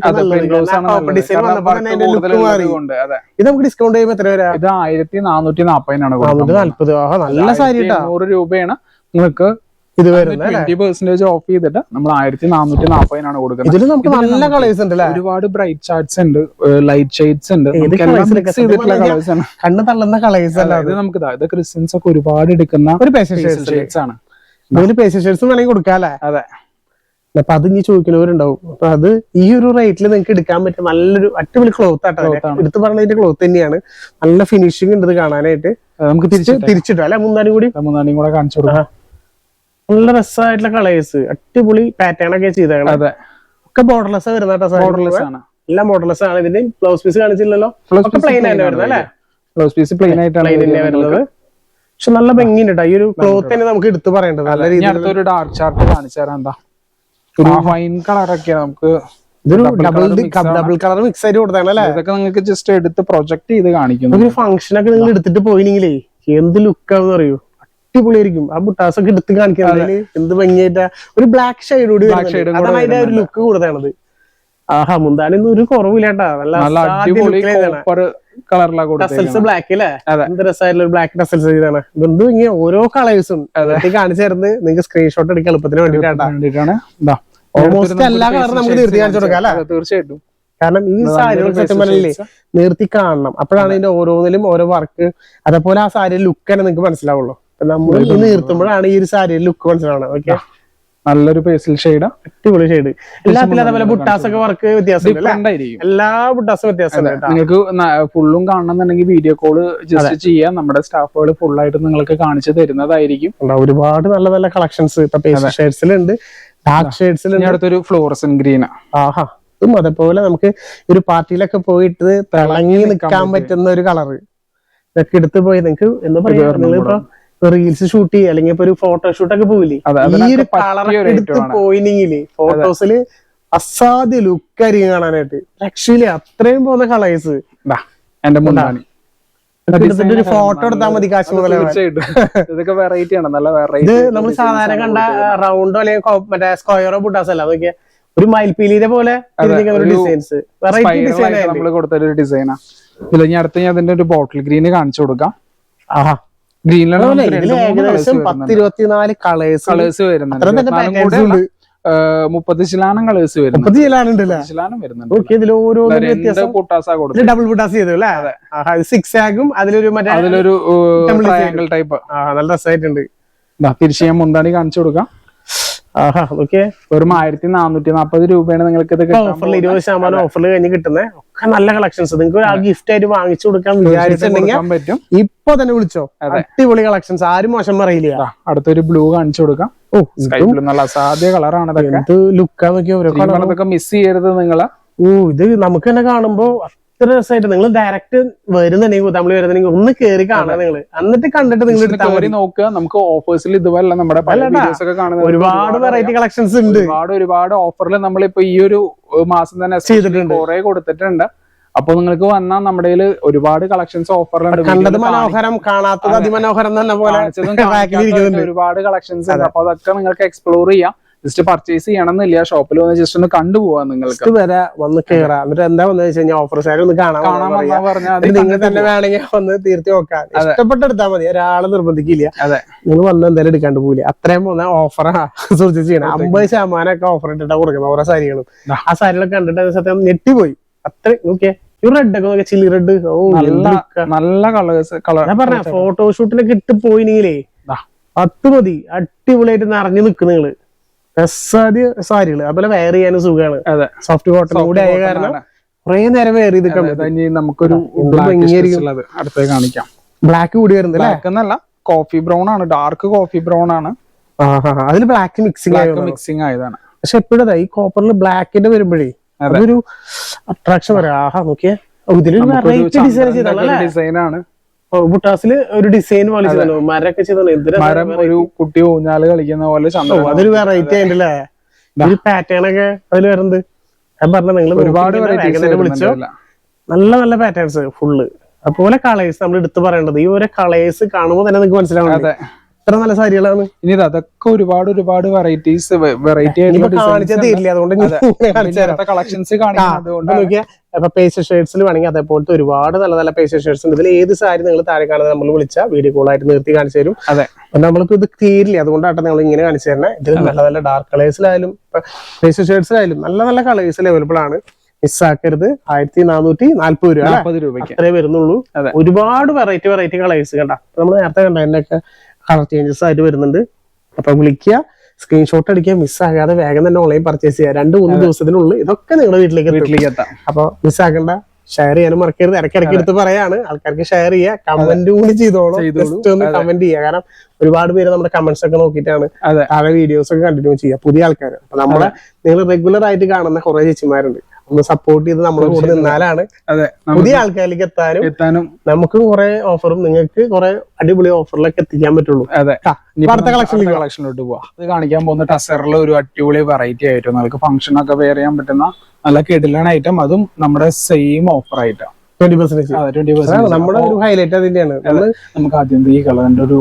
ഇത് നമുക്ക് ഡിസ്കൗണ്ട് ചെയ്യുമ്പോൾ എത്ര വരാ? ഇത് ആയിരത്തി നാനൂറ്റി നാപ്പതിനാണ് നല്ല സാരി നൂറ് രൂപയാണ്. നിങ്ങൾക്ക് ഇത് വരുന്നത് ഓഫ് ചെയ്തിട്ട് നമ്മൾ ആയിരത്തി നാനൂറ്റി നാപ്പതിനാണ് കൊടുക്കുന്നത്. ഇതിൽ നമുക്ക് നല്ല കളേഴ്സ് ഉണ്ട് ഒരുപാട് ബ്രൈറ്റ് ചാർട്ട്സ് ഉണ്ട് ലൈറ്റ് ഷെയ്ഡ്സ് ഉണ്ട്. കണ്ണ് തള്ളുന്ന കളേഴ്സ് അല്ല ഇത് നമുക്ക് ഇതാ, ക്രിസ്ത്യൻസ് ഒക്കെ ഒരുപാട് എടുക്കുന്ന ഒരു ഷെയ്ഡ്സ് ആണ്. ഇതിന് പേസ്റ്റൽ ഷെയ്ഡ്സ് വേണമെങ്കിൽ കൊടുക്കാല്ലേ അതെ. അപ്പൊ അത് ഇനി ചോദിക്കുന്നവരുണ്ടാവും. അപ്പൊ അത് ഈ ഒരു റേറ്റിൽ നിങ്ങൾക്ക് എടുക്കാൻ പറ്റിയ നല്ലൊരു അടിപൊളി ക്ലോത്ത് ആട്ടോ എടുത്തു. പറഞ്ഞതിന്റെ ക്ലോത്ത് തന്നെയാണ്. നല്ല ഫിനിഷിംഗ് ഉണ്ട് ഇത് കാണാനായിട്ട്. നമുക്ക് തിരിച്ച് തിരിച്ചിട്ടോ. അല്ലെ? മൂന്നാനും കൂടി. മൂന്നാനും കൂടെ കാണിച്ചു കൊടുക്കാം. നല്ല രസമായിട്ടുള്ള കളേഴ്സ് അടിപൊളി പാറ്റേൺ ഒക്കെ ചെയ്തേക്കണം. അതെ. ഒക്കെ ബോർഡർലെസ് വരുന്ന. ബോർഡർലെസ് ആണ്. എല്ലാം ബോർഡർലെസ് ആണ്. ഇതിന്റെ ബ്ലൗസ് പീസ് കാണിച്ചില്ലല്ലോ? ഒക്കെ പ്ലെയിൻ ആയിട്ട് വരുന്നത് അല്ലേ ബ്ലൗസ് പീസ് പ്ലെയിൻ ആയിട്ടാണ് വരുന്നത് പക്ഷെ നല്ല ഭംഗിയുണ്ട് കേട്ടോ ഈ ഒരു ക്ലോത്ത് തന്നെ നമുക്ക് എടുത്തു പറയേണ്ടത്. നല്ല രീതിയിൽ ഡാർക്ക് ചാർട്ട് കാണിച്ചു തരാം എന്താ. ഒരു വൈൻ കളറൊക്കെയാണ് നമുക്ക്. ഇതൊരു ഡബിൾ ഡബിൾ കളർ മിക്സ് ആയിട്ട് കൊടുത്താണ് അല്ലേ? ഇതൊക്കെ നിങ്ങൾക്ക് ജസ്റ്റ് എടുത്ത് പ്രൊജക്ട് ചെയ്ത് കാണിക്കുന്നു. ഒരു ഫംഗ്ഷൻ ഒക്കെ നിങ്ങൾ എടുത്തിട്ട് പോയിനെങ്കിലേ എന്ത് ലുക്കാന്ന് അറിയൂ അടിപൊളിയായിരിക്കും. ആ ബുട്ടാസ് ഒക്കെ എടുത്ത് കാണിക്കാൻ എന്ത് ഭംഗിയായിട്ട്. ഒരു ബ്ലാക്ക് ഷെയ്ഡോട് അതാണ് അതിന്റെ ഒരു ലുക്ക് കൂടുതലാണത്. ആഹാ മുന്താനൊന്നും ഒരു കുറവില്ലാട്ടാ. നല്ല അടിപൊളി ബ്ലാക്ക് അല്ലേ എന്ത് രസമായിട്ടുള്ള ഒരു ബ്ലാക്ക് ടസൽസ് ചെയ്താണ് ഭംഗിയ. ഓരോ കളേഴ്സും കാണിച്ചു തരുന്നത് നിങ്ങൾക്ക് സ്ക്രീൻഷോട്ട് എടുക്കാൻ എളുപ്പത്തിന് വേണ്ടിട്ടാണ് ഓൾമോസ്റ്റ് എല്ലാ കളറും നമുക്ക് നിർത്തി കാണിച്ചു കൊടുക്കാം അല്ലേ? തീർച്ചയായിട്ടും. കാരണം ഈ സാരികൾ സത്യം പറഞ്ഞില്ലേ നിർത്തി കാണണം. അപ്പോഴാണ് ഇതിന്റെ ഓരോന്നിലും ഓരോ വർക്ക് അതേപോലെ ആ സാരി ലുക്ക് തന്നെ നിങ്ങൾക്ക് മനസ്സിലാവുള്ളൂ. നമ്മൾ ഇത് നിർത്തുമ്പോഴാണ് ഈ ഒരു സാരിയുടെ ലുക്ക് മനസ്സിലാവണം ഓക്കെ നല്ലൊരു പേസിൽ ഷെയ്ഡ് അടിപൊളി ഷെയ്ഡ് എല്ലാത്തിലും അതേപോലെ ബുട്ടാസ് ഒക്കെ വർക്ക് വ്യത്യാസം എല്ലാ ബുട്ടാസും വ്യത്യാസം നിങ്ങൾക്ക് ഫുള്ളും കാണണമെന്നുണ്ടെങ്കിൽ വീഡിയോ കോൾ ജസ്റ്റ് ചെയ്യാം. നമ്മുടെ സ്റ്റാഫുകൾ ഫുള്ളായിട്ട് നിങ്ങൾക്ക് കാണിച്ചു തരുന്നതായിരിക്കും. ഒരുപാട് നല്ല നല്ല കളക്ഷൻസ് ഇപ്പൊ പേസ്റ്റ് ഷെയ്ഡ്സിലുണ്ട് ഡാർക്ക് ഷെയ്ഡ്സിലുണ്ട് അടുത്തൊരു ഫ്ലോറസൻ ഗ്രീന ആഹാ. ഇതും അതേപോലെ നമുക്ക് ഒരു പാർട്ടിയിലൊക്കെ പോയിട്ട് തിളങ്ങി നിൽക്കാൻ പറ്റുന്ന ഒരു കളർ ഇതൊക്കെ എടുത്തു പോയി. നിങ്ങൾക്ക് എന്താ പറയാ? വേറെ നിങ്ങളിപ്പോ റീൽസ് ഷൂട്ട് ചെയ്യുക അല്ലെങ്കിൽ ഇപ്പൊ ഒരു ഫോട്ടോഷൂട്ട് ഒക്കെ പോയില്ലേ ഈ ഒരു കളർ എടുത്ത്. പോയിനെങ്കിൽ ഫോട്ടോസിൽ അസാധ്യ ലുക്ക് ആയിരിക്കും കാണാനായിട്ട്. ആക്ച്വലി അത്രയും പോകുന്ന കളേഴ്സ് എന്റെ മുന്നാണ് ഒരു ഫോട്ടോ എടുത്താൽ മതി കാശ് മുതലേ ഇതൊക്കെ വെറൈറ്റി ആണ് നല്ല ഇത് നമ്മൾ സാധാരണ കണ്ട റൗണ്ടോ അല്ലെങ്കിൽ മറ്റേ സ്ക്വയറോ ബുട്ടാസ് അല്ല അതൊക്കെ ഒരു മയിൽപീലിനെ പോലെ ഡിസൈൻസ് വെറൈറ്റി ഡിസൈൻ നമ്മൾ കൊടുത്തൊരു ഡിസൈനാ ഇതിൽ ഞാൻ അടുത്ത് ഞാൻ അതിന്റെ ഒരു ബോട്ടിൽ ഗ്രീന് കാണിച്ചു കൊടുക്കാം. ആഹാ. ഗ്രീനിലാണ് ഏകദേശം പത്ത് ഇരുപത്തിനാല് കളേഴ്സ് കളേഴ്സ് വരുന്നുണ്ട്. മുപ്പത് ശിലാനം കളേഴ്സ് വരുന്നുണ്ട്. മുപ്പത് ശിലാനം വരുന്നുണ്ട്. ഇതിൽ പൊട്ടാസാ ഇത് ഡബിൾ ബുട്ടാസ് ചെയ്തു അല്ലേ? ആഹാ സിക്സ് ആകും അതിലൊരു മറ്റേ അതിലൊരു ട്രയാങ്കിൾ ടൈപ്പ് നല്ല രസമായിട്ടുണ്ട് തിരിച്ച് ഞാൻ മുന്താണി കാണിച്ചു കൊടുക്കാം. ആഹാ ഓക്കെ. വെറും ആയിരത്തി നാനൂറ്റി നാപ്പത് രൂപയാണ് നിങ്ങൾക്ക് ഇത് ഓഫറിൽ ഇരുപത് ശതമാനം ഓഫറിൽ കഴിഞ്ഞ് കിട്ടുന്നത് ഒക്കെ നല്ല കളക്ഷൻസ് നിങ്ങൾക്ക് ഒരാൾ ഗിഫ്റ്റ് ആയിട്ട് വാങ്ങിച്ചു കൊടുക്കാൻ വിചാരിച്ചിട്ടുണ്ടെങ്കിൽ ഇപ്പൊ തന്നെ വിളിച്ചോ. അടിപൊളി കളക്ഷൻസ് ആരും മോശം പറയില്ല. അടുത്തൊരു ബ്ലൂ കാണിച്ചു കൊടുക്കാം. ഓ നല്ല അസാധ്യ കളറാണ് എന്ത് ലുക്കാ നോക്കിയ ഓരോ കളർ ഇതൊക്കെ മിസ് ചെയ്യരുത് നിങ്ങൾ. ഓ ഇത് നമുക്ക് തന്നെ കാണുമ്പോ അത്ര രസമായിട്ട് നിങ്ങൾ ഡയറക്റ്റ് വരുന്നുണ്ടെങ്കിൽ നമ്മൾ വരുന്നുണ്ടെങ്കിൽ ഒന്ന് കയറി കാണാൻ നിങ്ങൾ എന്നിട്ട് കണ്ടിട്ട് നിങ്ങൾ എടുത്താൽ നോക്കുക. നമുക്ക് ഓഫേഴ്സിൽ ഇതുപോലെ നമ്മുടെ ഒരുപാട് വെറൈറ്റി കളക്ഷൻസ് ഉണ്ട്. ഒരുപാട് ഒരുപാട് ഓഫറിൽ നമ്മളിപ്പോ ഈ ഒരു മാസം തന്നെ ചെയ്തിട്ടുണ്ട്. കുറെ കൊടുത്തിട്ടുണ്ട്. അപ്പൊ നിങ്ങൾക്ക് വന്നാൽ നമ്മുടെ ഒരുപാട് കളക്ഷൻസ് ഓഫറിലുണ്ട് കണ്ടത് മനോഹരം കാണാത്തത് അതിമനോഹരം തന്നെ പോലെ ഒരുപാട് കളക്ഷൻസ് ഉണ്ട്. അപ്പൊ അതൊക്കെ നിങ്ങൾക്ക് എക്സ്പ്ലോർ ചെയ്യാം. ജസ്റ്റ് പർച്ചേസ് ചെയ്യണമെന്നില്ല. ഷോപ്പിൽ വന്ന് ജസ്റ്റ് ഒന്ന് കണ്ടുപോവാ നിങ്ങൾക്ക്. വരെ വന്ന് കേറാം. എന്നിട്ട് എന്താ വന്നു വെച്ച് കഴിഞ്ഞാൽ ഓഫർ സാരി ഒന്ന് കാണാൻ കാണാൻ വന്നാൽ പറഞ്ഞാൽ നിങ്ങൾ തന്നെ വേണമെങ്കിൽ വന്ന് തീർത്തി നോക്കാം. ഇഷ്ടപ്പെട്ട് എടുത്താൽ മതി. ഒരാളെ നിർബന്ധിക്കില്ല. അതെ. നിങ്ങൾ വന്ന് എന്തായാലും എടുക്കാണ്ട് പോകില്ല അത്രയും പോകുന്ന ഓഫറാ സൂചിച്ച് ചെയ്യണം. അമ്പത് ശതമാനം ഒക്കെ ഓഫർ ഇട്ടിട്ടാ കൊടുക്കുന്നത്. ഓരോ സാരികളും. ആ സാരികളൊക്കെ കണ്ടിട്ട് സത്യം ഞെട്ടിപ്പോയി. അത്ര ഓക്കെ ഈ റെഡ് ഒക്കെ ചില്ലി റെഡ് ഓ നല്ല കളേഴ്സ് കളർ ഞാൻ പറഞ്ഞ ഫോട്ടോഷൂട്ടിനൊക്കെ ഇട്ട് പോയിനെങ്കിലേ. പത്ത് മതി. അടിപൊളിയായിട്ട് നിറഞ്ഞു നിൽക്കും രസാദ്യ സാരികൾ. അതുപോലെ വെയർ ചെയ്യാനും സുഖമാണ് അതെ. സോഫ്റ്റ് കോട്ടൺ കൂടെ ആയ കാരണം കുറെ നേരം വെയർ ചെയ്തിട്ടുണ്ട്. നമുക്കൊരു അടുത്തേക്ക് കാണിക്കാം. ബ്ലാക്ക് കൂടി വരുന്നത് ബ്ലാക്ക് എന്നല്ല കോഫി ബ്രൗൺ ആണ്. ഡാർക്ക് കോഫി ബ്രൗൺ ആണ്. അതിൽ ബ്ലാക്ക് മിക്സിംഗ് മിക്സിംഗ് ആയതാണ്. പക്ഷെ എപ്പോഴും ഈ കോപ്പറിൽ ബ്ലാക്കിന്റെ വരുമ്പോഴേ അതെ. അതൊരു അട്രാക്ഷൻ പറയാം ആഹാ നോക്കിയേ. ഇതിലൊരു ഡിസൈൻ ആണ്. ബുട്ടാസിൽ ഒരു ഡിസൈൻ പോലെ മരൊക്കെ ചെയ്തോ മരം ഒരു കുട്ടി ഊഞ്ഞാൽ കളിക്കുന്ന പോലെ അതൊരു വെറൈറ്റി ആയിട്ടല്ലേ? ഒരു പാറ്റേൺ ഒക്കെ അതിൽ വരുന്നത്. ഞാൻ പറഞ്ഞ നിങ്ങൾ ഒരുപാട് വിളിച്ചോ. നല്ല നല്ല പാറ്റേൺസ് ഫുള്ള് അതുപോലെ കളേഴ്സ് നമ്മൾ എടുത്തു പറയേണ്ടത്. ഈ ഓരോ കളേഴ്സ് കാണുമ്പോൾ തന്നെ നിങ്ങൾക്ക് മനസ്സിലാവും ഇത്ര നല്ല സാരികളാണ്. ഇനി അതൊക്കെ ഒരുപാട് ഒരുപാട് വെറൈറ്റീസ് വെറൈറ്റി ആയിട്ട് കാണിച്ചാൽ തീരില്ല. അതുകൊണ്ട് കളക്ഷൻസ് കാണിക്കുന്നത് അപ്പൊ പേസ്റ്റ് ഷർട്ട്സിൽ വേണമെങ്കിൽ അതേപോലത്തെ ഒരുപാട് നല്ല നല്ല പേസ്റ്റ് ഷേർട്സ് ഉണ്ട്. ഇതിൽ ഏത് സാരി നിങ്ങൾ താഴെ കാണുന്നത് നമ്മൾ വിളിച്ചാൽ വീഡിയോ കോൾ ആയിട്ട് നിർത്തി കാണിച്ചു തരും. അതെ. നമ്മൾക്ക് ഇത് തീരില്ല അതുകൊണ്ടാണ് നിങ്ങൾ ഇങ്ങനെ കാണിച്ചു തരണേ ഇതിൽ നല്ല നല്ല ഡാർക്ക് കളേഴ്സിലായാലും പേസ്റ്റ് ഷർട്ട്സിലായാലും നല്ല നല്ല കളേഴ്സിൽ അവൈലബിൾ ആണ്. മിസ്സാക്കരുത് ആയിരത്തി നാനൂറ്റി നാല്പത് രൂപ? നാൽപ്പത് രൂപയ്ക്ക്. അത്രേ വരുന്നുള്ളൂ. ഒരുപാട് വെറൈറ്റി വെറൈറ്റി കളേഴ്സ് കണ്ട. നമ്മൾ നേരത്തെ കണ്ട അതിന്റെയൊക്കെ കളർ ചേഞ്ചസ് ആയിട്ട് വരുന്നുണ്ട്. അപ്പൊ വിളിക്കുക. സ്ക്രീൻഷോട്ട് അടിക്കുക മിസ്സാകാതെ വേഗം തന്നെ ഓൺലൈൻ പർച്ചേസ് ചെയ്യുക രണ്ട് മൂന്ന് ദിവസത്തിനുള്ളിൽ ഇതൊക്കെ നിങ്ങളുടെ വീട്ടിലേക്ക് വീട്ടിലേക്ക് എത്താം. അപ്പൊ മിസ്സാക്കണ്ട ഷെയർ ചെയ്യാനും മറക്കരുത്. ഇടയ്ക്കിടയ്ക്ക് എടുത്ത് പറയാണ്. ആൾക്കാർക്ക് ഷെയർ ചെയ്യുക കമന്റ് കൂടി ചെയ്തോളൂ. ചെയ്തോളൂ. ജസ്റ്റ് ഒന്ന് കമന്റ് ചെയ്യുക. കാരണം ഒരുപാട് പേര് നമ്മുടെ കമന്റ്സ് ഒക്കെ നോക്കിയിട്ടാണ് അതെ. താഴെ വീഡിയോസ് ഒക്കെ കണ്ടിന്യൂ ചെയ്യുക. പുതിയ ആൾക്കാർ അപ്പൊ നമ്മളെ നിങ്ങൾ റെഗുലർ ആയിട്ട് കാണുന്ന കുറെ ചേച്ചിമാരുണ്ട്. ഒന്ന് സപ്പോർട്ട് ചെയ്ത് നമ്മുടെ കൂടെ നിന്നാലാണ് പുതിയ ആൾക്കാരിലേക്ക് എത്താനും എത്താനും നമുക്ക് കുറെ ഓഫറും നിങ്ങൾക്ക് കുറെ അടിപൊളി ഓഫറിലൊക്കെ എത്തിക്കാൻ പറ്റുള്ളൂ. അതെ അടുത്ത കളക്ഷനിലേക്ക് കളക്ഷനിലോട്ട് പോവാ. ഇത് കാണിക്കാൻ പോകുന്ന ടസറിൽ ഒരു അടിപൊളി വെറൈറ്റി ആയിട്ട് നമുക്ക് ഫംഗ്ഷൻ ഒക്കെ വെയർ ചെയ്യാൻ പറ്റുന്ന നല്ല കിടിലൻ ഐറ്റം അതും നമ്മുടെ സെയിം ഓഫർ ആയിട്ടാണ് നമ്മുടെ ഒരു ഹൈലൈറ്റ് അതിന്റെയാണ്. നമുക്ക് ആദ്യം ഈ കളറിന്റെ ഒരു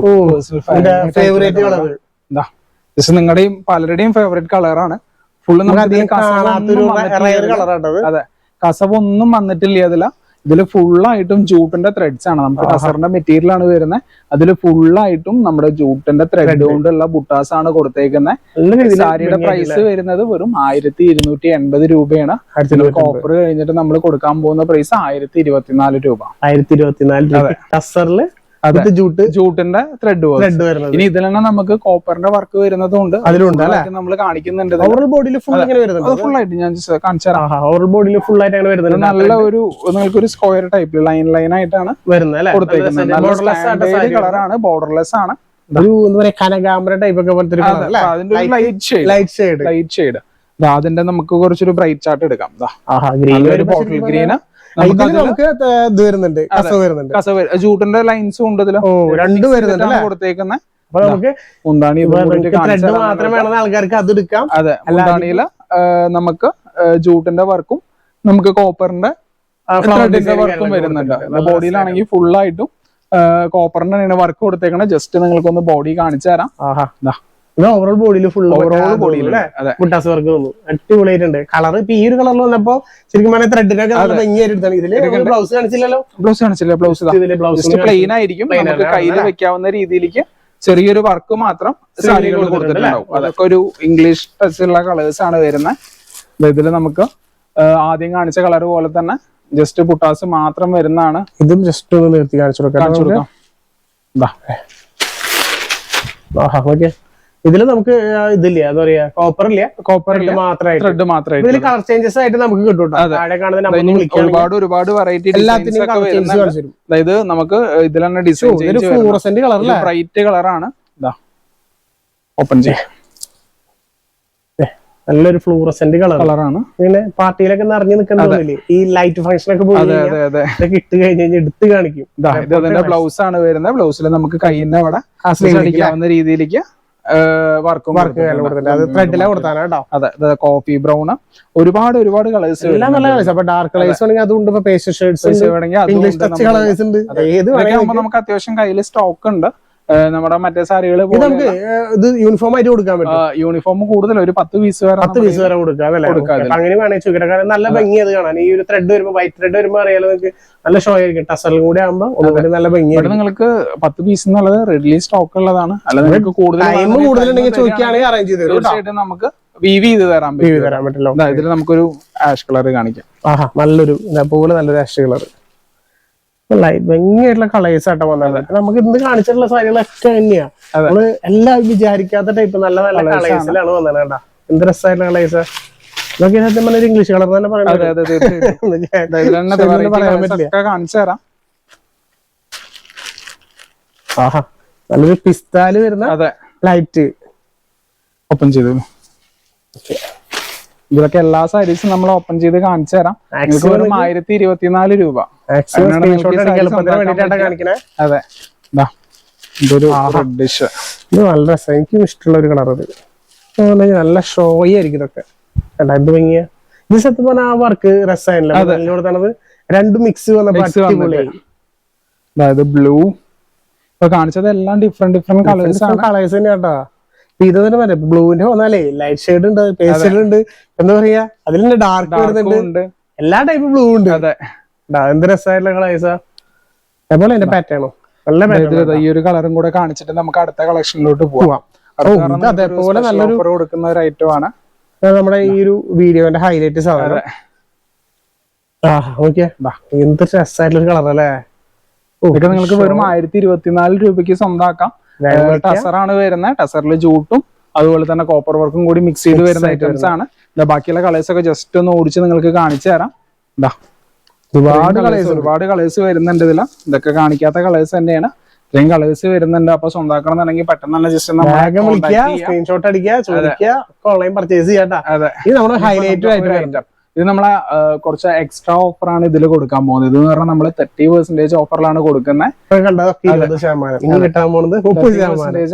ഫേവറേറ്റ് കളർ എന്താ ജസ്റ്റ് നിങ്ങളുടെയും പലരുടെയും ഫേവറേറ്റ് കളറാണ്. ഫുള്ള് അതെ. കസവൊന്നും വന്നിട്ടില്ല അതില ഇതിൽ ഫുള്ളായിട്ടും ജൂട്ടിന്റെ ത്രെഡ്സ് ആണ്. നമുക്ക് കസറിന്റെ മെറ്റീരിയൽ ആണ് വരുന്നത് അതിൽ ഫുള്ളായിട്ടും നമ്മുടെ ജൂട്ടിന്റെ ത്രെഡ് കൊണ്ടുള്ള ബുട്ടാസ് ആണ് കൊടുത്തേക്കുന്നത് സാരിയുടെ പ്രൈസ് വരുന്നത് വെറും ആയിരത്തി ഇരുന്നൂറ്റി എൺപത് രൂപയാണ് ഓഫർ കഴിഞ്ഞിട്ട് നമ്മൾ കൊടുക്കാൻ പോകുന്ന പ്രൈസ് ആയിരത്തി ഇരുപത്തിനാല് രൂപ. ആയിരത്തി ഇരുപത്തിനാല് രൂപ. ഇത് ജൂട്ട് ജൂട്ടിന്റെ ത്രെഡ് ത്രെഡ് വരുന്നത്. ഇനി ഇതിൽ തന്നെ നമുക്ക് കോപ്പറിന്റെ വർക്ക് വരുന്നതുകൊണ്ട് അതിലുണ്ട് നമ്മൾ കാണിക്കുന്നുണ്ട് ഓവർ ബോഡിയിൽ ഫുൾ ഇങ്ങനെ അത് വരുന്നുണ്ട് ഫുൾ ആയിട്ട് ഞാൻ കാണിച്ചു തരാം. ഓവറോൾ ബോഡിയിൽ ഫുൾ ആയിട്ട് അങ്ങനെ ഇത് വരുന്നുണ്ട് നല്ല ഒരു നിങ്ങൾക്ക് ഒരു സ്ക്വയർ ടൈപ്പ് ലൈൻ ലൈൻ ആയിട്ടാണ് വരുന്നത് കൊടുത്തേക്കുന്നത്. കളറാണ് ബോർഡർലെസ് ആണ്. ഒരു എന്താ പറയാ കനകാമര ടൈപ്പ് ഒക്കെ പോലത്തെ അതിന്റെ ലൈറ്റ് ഷെയ്ഡ് ലൈറ്റ് ഷെയ്ഡ് അതിന്റെ നമുക്ക് കുറച്ചൊരു ബ്രൈറ്റ് ചാർട്ട് എടുക്കാം. ഗ്രീൻ ഒരു ബോട്ടിൽ ഗ്രീന് നമുക്ക് ഇത് വരുന്നുണ്ട് കസവ് വരുന്നുണ്ട്. കസവ് ജൂട്ടിന്റെ ലൈൻസും ഉണ്ട് ഇതിൽ. രണ്ടും വരുന്നുണ്ട് കൊടുത്തേക്കുന്ന. അപ്പൊ നമുക്ക് മുന്താണി മാത്രം വേണമെന്ന് ആൾക്കാർക്ക് അത് എടുക്കാം. അതെ മുന്താണിയിൽ നമുക്ക് ജൂട്ടിന്റെ വർക്കും നമുക്ക് കോപ്പറിന്റെ ത്രെഡിന്റെ വർക്കും വരുന്നുണ്ട്. ബോഡിയിലാണെങ്കിൽ ഫുള്ളായിട്ടും ആയിട്ടും കോപ്പറിന്റെ വർക്ക് കൊടുത്തേക്കണ. ജസ്റ്റ് നിങ്ങൾക്കൊന്ന് ബോഡി കാണിച്ചു തരാം. ഇത് ഓവറോൾ ബോഡിയിൽ ഫുൾ ഓവറോൾ ബോഡിയിൽ മുട്ടാസ് വർക്ക് വന്നു അടിപൊളിയായിട്ടുണ്ട്. കളർ ഇപ്പൊ ഈ ഒരു കളറിൽ വന്നപ്പോ ശരിക്കും പറഞ്ഞാൽ ത്രെഡിനൊക്കെ നല്ല ഭംഗിയായിട്ട് എടുത്താണ്. ഇതിൽ ബ്ലൗസ് കാണിച്ചില്ലല്ലോ? ബ്ലൗസ് കാണിച്ചില്ല ബ്ലൗസ് ബ്ലൗസ് പ്ലെയിൻ ആയിരിക്കും. കയ്യിൽ വെക്കാവുന്ന രീതിയിലേക്ക് ചെറിയൊരു വർക്ക് മാത്രം സാരികൾ കൊടുത്തിട്ടുണ്ട് കൊടുത്തിട്ടുണ്ടാവും. അതൊക്കെ ഒരു ഇംഗ്ലീഷ് ടച്ച് ഉള്ള കളേഴ്സ് ആണ് വരുന്നത് ഇതിൽ നമുക്ക് ആദ്യം കാണിച്ച കളർ പോലെ തന്നെ ജസ്റ്റ് പുട്ടാസ് മാത്രം വരുന്നതാണ്. ഇതും ജസ്റ്റ് ഒന്ന് നിർത്തി കാണിച്ചു കൊടുക്കാം. കാണിച്ചു. കൊടുക്കാം. ഓക്കെ. ഇതിൽ നമുക്ക് ഇതില്ല? എന്താ പറയാ കോപ്പർ ഇല്ല? കോപ്പർ മാത്രമായിട്ട് ത്രെഡ് മാത്രമായിട്ട് ഇതിൽ കളർ ചേഞ്ചസ് ആയിട്ട് നമുക്ക് കിട്ടും. താഴെ കാണുന്ന ഒരുപാട് ഒരുപാട് വെറൈറ്റി എല്ലാത്തിനും കളർ ചേഞ്ചസ് കാണിച്ചു അതായത് നമുക്ക് ഇതിൽ തന്നെ ഡിസൈൻ ഒരു ഫ്ലൂറസെന്റ് കളർ ബ്രൈറ്റ് കളറാണ് ഇതാ ഓപ്പൺ ചെയ്യാം. നല്ലൊരു ഫ്ലൂറസെന്റ് കളർ കളറാണ് ഇങ്ങനെ പാർട്ടിയിലൊക്കെ നിറഞ്ഞു നിൽക്കുന്നില്ലേ ഈ ലൈറ്റ് ഫംഗ്ഷൻ ഒക്കെ ഇതൊക്കെ ഇട്ട് കഴിഞ്ഞു കഴിഞ്ഞാൽ എടുത്ത് കാണിക്കും. ബ്ലൗസ് ആണ് വരുന്നത്. ബ്ലൗസിൽ നമുക്ക് കൈയിന്റെ അവിടെ അടിക്കാവുന്ന രീതിയിലേക്ക് വർക്കും വർക്ക് കൊടുത്തിട്ടുണ്ട്. അത് ത്രെഡിലാണ് കൊടുത്താണ് കേട്ടോ? അതെ കോഫി ബ്രൗൺ ഒരുപാട് ഒരുപാട് കളേഴ്സ് എല്ലാം നല്ല കളേഴ്സ് അപ്പൊ ഡാർക്ക് കളേഴ്സ് വേണമെങ്കിൽ അതുകൊണ്ട് ഇപ്പൊ ഷെയ്ഡ്സ് ഇംഗ്ലീഷ് ടച്ച് കളേഴ്സ് ഉണ്ട്. ഏത് വേണമെങ്കിൽ നമുക്ക് അത്യാവശ്യം കയ്യിൽ സ്റ്റോക്ക് ഉണ്ട്. നമ്മുടെ മറ്റേ സാരികൾ നമുക്ക് ഇത് യൂണിഫോം ആയിട്ട് കൊടുക്കാൻ പറ്റും. യൂണിഫോം കൂടുതൽ ഒരു പത്ത് പീസ് വരെ പത്ത് പീസ് വരെ കൊടുക്കാം അങ്ങനെ വേണേ ചുക്കരക്കാരൻ നല്ല ഭംഗി അത് കാണാൻ. ഈ ഒരു ത്രെഡ് വരുമ്പോ വൈറ്റ് ത്രെഡ് വരുമ്പോ അറിയാലോ നിങ്ങൾക്ക് നല്ല ഷോ ആയിരിക്കും. ടസലും കൂടെ ആകുമ്പോ ഒന്നുകൂടി നല്ല ഇവിടെ നിങ്ങൾക്ക് പത്ത് പീസ് എന്നുള്ളത് റെഡ്ലി സ്റ്റോക്ക് ഉള്ളതാണ്. അല്ല നിങ്ങൾക്ക് കൂടുതൽ ടൈം കൂടുതൽ time ചോദിക്കുകയാണെങ്കിൽ അറേഞ്ച് ചെയ്ത്. തീർച്ചയായിട്ടും നമുക്ക് വീവ് ചെയ്ത് തരാൻ പറ്റും. തരാൻ പറ്റില്ല. ഇതാ, ഇതിൽ നമുക്കൊരു ആഷ് കളർ കാണിക്കാം. ആഹാ നല്ലൊരു പോലെ നല്ലൊരു ആഷ് കളർ ലൈറ്റ് ഭംഗിയായിട്ടുള്ള കളേഴ്സ് ആട്ടോ വന്നത്. നമുക്ക് ഇന്ന് കാണിച്ചിട്ടുള്ള സാധനങ്ങളൊക്കെ തന്നെയാ. നമ്മൾ എല്ലാം വിചാരിക്കാത്ത ടൈപ്പ് നല്ല നല്ല. കളേഴ്സിലാണ് വന്നത് കേട്ടാ എന്ത് രസമായിട്ടുള്ള കളേഴ്സ് ഇതൊക്കെ സത്യം പറഞ്ഞ ഒരു ഇംഗ്ലീഷ് കളർ തന്നെ. കാണിച്ചു തരാം. ആഹാ നല്ലൊരു പിസ്താൽ വരുന്ന അതെ. ലൈറ്റ് ഓപ്പൺ ചെയ്തു. ഇതിലൊക്കെ എല്ലാ സാരീസും നമ്മൾ ഓപ്പൺ ചെയ്ത് കാണിച്ചു തരാം. ആയിരത്തി ഇരുപത്തിനാല് രൂപ. മാക്സിമം സ്ക്രീൻഷോട്ട് എളുപ്പത്തിന് വേണ്ടിയിട്ടാണ് കാണിക്കണേ. അതെ. ഇതൊരു ഡിഷ് ഇത് നല്ല രസം. എനിക്കും ഇഷ്ടമുള്ള ഒരു കളർ ഇത് നല്ല ഷോയി ആയിരിക്കും ഇതൊക്കെ. രണ്ടായിരത്തി എന്ത് ഭംഗിയ. ഇത് സത്യം പറഞ്ഞാൽ ആ വർക്ക് രസമായില്ല കൊടുത്തത് രണ്ടും മിക്സ് അതായത് ബ്ലൂ ഇപ്പൊ കാണിച്ചത് എല്ലാം ഡിഫറെന്റ് ഡിഫറെന്റ് കളേഴ്സ് കളേഴ്സ് തന്നെ കേട്ടോ ഇത് തന്നെ പറയാം. ബ്ലൂവിന്റെ വന്നാലേ ലൈറ്റ് ഷെയ്ഡ് ഉണ്ട് പേസ്റ്റൽ ഉണ്ട്. എന്താ പറയാ? അതിൽ ഡാർക്ക് വരുന്നുണ്ട്. എല്ലാ ടൈപ്പ് ബ്ലൂ ഉണ്ട്. അതെ. എന്ത് രസമായിട്ടുള്ള കളേഴ്സാ അതുപോലെ എന്റെ പാറ്റേണോ നല്ല അതായത് പാറ്റേൺ ഇത് ഈ ഒരു കളറും കൂടെ കാണിച്ചിട്ട് നമുക്ക് അടുത്ത കളക്ഷനിലോട്ട് പോവാം. അതേപോലെ നല്ലൊരു ഓഫർ കൊടുക്കുന്ന ഒരു ഐറ്റം ആണ്. നമ്മുടെ ഈ ഒരു വീഡിയോന്റെ ഹൈലൈറ്റ് സാധനം. എന്ത് രസമായിട്ടുള്ള ഒരു കളർ അല്ലേ ഇതൊക്കെ നിങ്ങൾക്ക് വെറും ആയിരത്തി ഇരുപത്തിനാല് രൂപയ്ക്ക് സ്വന്തമാക്കാം. ടസറാണ് വരുന്നത്. ടസറിൽ ജൂട്ടും അതുപോലെ തന്നെ കോപ്പർ വർക്കും കൂടി മിക്സ് ചെയ്ത് വരുന്ന ഐറ്റംസ് ആണ്. ബാക്കിയുള്ള കളേഴ്സ് ഒക്കെ ജസ്റ്റ് ഒന്ന് ഓടിച്ച് നിങ്ങൾക്ക് കാണിച്ചു തരാം. ഒരുപാട് കളേഴ്സ് ഒരുപാട് കളേഴ്സ് വരുന്നുണ്ട് ഇതില. ഇതൊക്കെ കാണിക്കാത്ത കളേഴ്സ് തന്നെയാണ്. ഇത്രയും കളേഴ്സ് വരുന്നുണ്ട്. അപ്പൊ സ്വന്തമാക്കണം എന്നുണ്ടെങ്കിൽ പെട്ടെന്ന് തന്നെ ജസ്റ്റ് വിളിക്കുക സ്ക്രീൻഷോട്ട് അടിക്കുക ചോദിക്കുക ഓൺലൈൻ പർച്ചേസ് ചെയ്യാട്ടാ. ഇത് നമ്മുടെ ഹൈലൈറ്റ് ആയിട്ട് ഇത് നമ്മളെ കുറച്ച് എക്സ്ട്രാ ഓഫർ ആണ് ഇതിൽ കൊടുക്കാൻ പോകുന്നത്. ഇത് പറഞ്ഞാൽ നമ്മൾ തേർട്ടി പെർസെന്റേജ് ഓഫറിലാണ് കൊടുക്കുന്നത്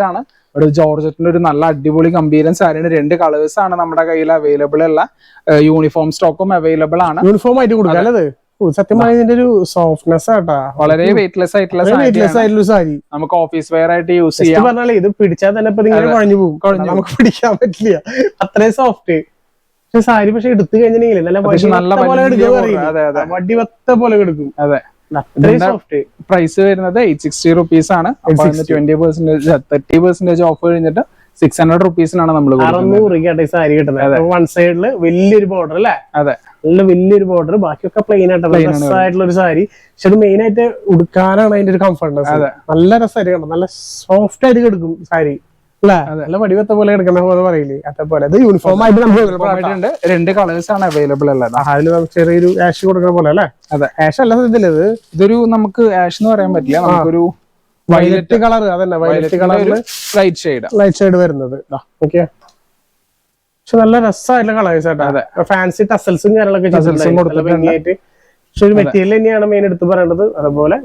ആണ്. ഒരു ജോർജറ്റിന്റെ ഒരു നല്ല അടിപൊളി കമ്പീരൻ സാരിയാണ് രണ്ട് കളേഴ്സ് ആണ് നമ്മുടെ കയ്യിൽ അവൈലബിൾ ഉള്ള യൂണിഫോം സ്റ്റോക്കും അവൈലബിൾ ആണ്. യൂണിഫോം ആയിട്ട് കൊടുക്കാം സത്യം പറഞ്ഞ ഇതിന്റെ ഒരു സോഫ്റ്റ്നെസ് ആട്ടാ. വളരെ വെയിറ്റ്ലെസ് ആയിട്ടുള്ള വെയിറ്റ്ലെസ് സാരി ആയിട്ടുള്ള സാരി. നമുക്ക് ഓഫീസ് വെയർ ആയിട്ട് യൂസ് ചെയ്യാം. പറഞ്ഞാൽ ഇത് പിടിച്ചാൽ തന്നെ ഇപ്പൊ ഇങ്ങനെ കുഴഞ്ഞു പോകും. നമുക്ക് പിടിക്കാൻ പറ്റില്ല. അത്രയും സോഫ്റ്റ് പക്ഷെ സാരി പക്ഷെ എടുത്തു കഴിഞ്ഞിട്ടുണ്ടെങ്കിൽ നല്ല വടിവത്ത പോലെ. അറിയില്ലേ? അതെ, പ്രൈസ് വരുന്നത് എയ്റ്റ് സിക്സ്റ്റി റുപ്പീസ് ആണ്. Twenty percentage thirty percentage off കഴിഞ്ഞിട്ട് സിക്സ് ഹൺഡ്രഡ് റുപ്പീസിനാണ് നമ്മൾ അറുന്നൂറ് സാരി കിട്ടുന്നത്. വൺ സൈഡിൽ വലിയൊരു ബോർഡർ അല്ലേ? അതെ. നല്ല വലിയൊരു ബോർഡർ ബാക്കിയൊക്കെ പ്ലെയിൻ ആയിട്ടുള്ള രസമായിട്ടുള്ള ഒരു സാരി. പക്ഷെ അത് മെയിൻ ആയിട്ട് ഉടുക്കാനാണ് അതിന്റെ ഒരു കംഫർട്ട്നെസ് അതെ. നല്ല രസമായിട്ട് കണ്ടോ? നല്ല സോഫ്റ്റ് ആയിട്ട് കിടക്കും സാരി. അല്ലേ? നല്ല വടിവത്ത പോലെ കിടക്കുന്ന പോലെ പറയില്ലേ? അതേപോലെ. അത് യൂണിഫോം ആയിട്ട് നമുക്ക് രണ്ട് കളേഴ്സ് ആണ് അവൈലബിൾ ഉള്ളത്. അതിൽ നമുക്ക് ചെറിയൊരു ആഷ് കൊടുക്കുന്ന പോലെ അല്ലേ? അതെ. ആഷ് അല്ല ഇതിലത് ഇത്. ഇതൊരു നമുക്ക് ആഷ് എന്ന് പറയാൻ പറ്റില്ല. നമുക്കൊരു വയലറ്റ് കളർ അതന്നെ വയലറ്റ് കളറിൽ ലൈറ്റ് ഷെയ്ഡ് ലൈറ്റ് ഷെയ്ഡ് വരുന്നത്. ഓക്കെ പക്ഷെ നല്ല രസമായിട്ടുള്ള കളേഴ്സ് ആട്ടോ. ഫാൻസി ടസൽസും കാര്യങ്ങളൊക്കെ ചെയ്തിട്ടുണ്ട് ഭംഗിയായിട്ട്. പക്ഷെ ഒരു മെറ്റീരിയൽ തന്നെയാണ് മെയിൻ എടുത്ത് പറയേണ്ടത് അതുപോലെ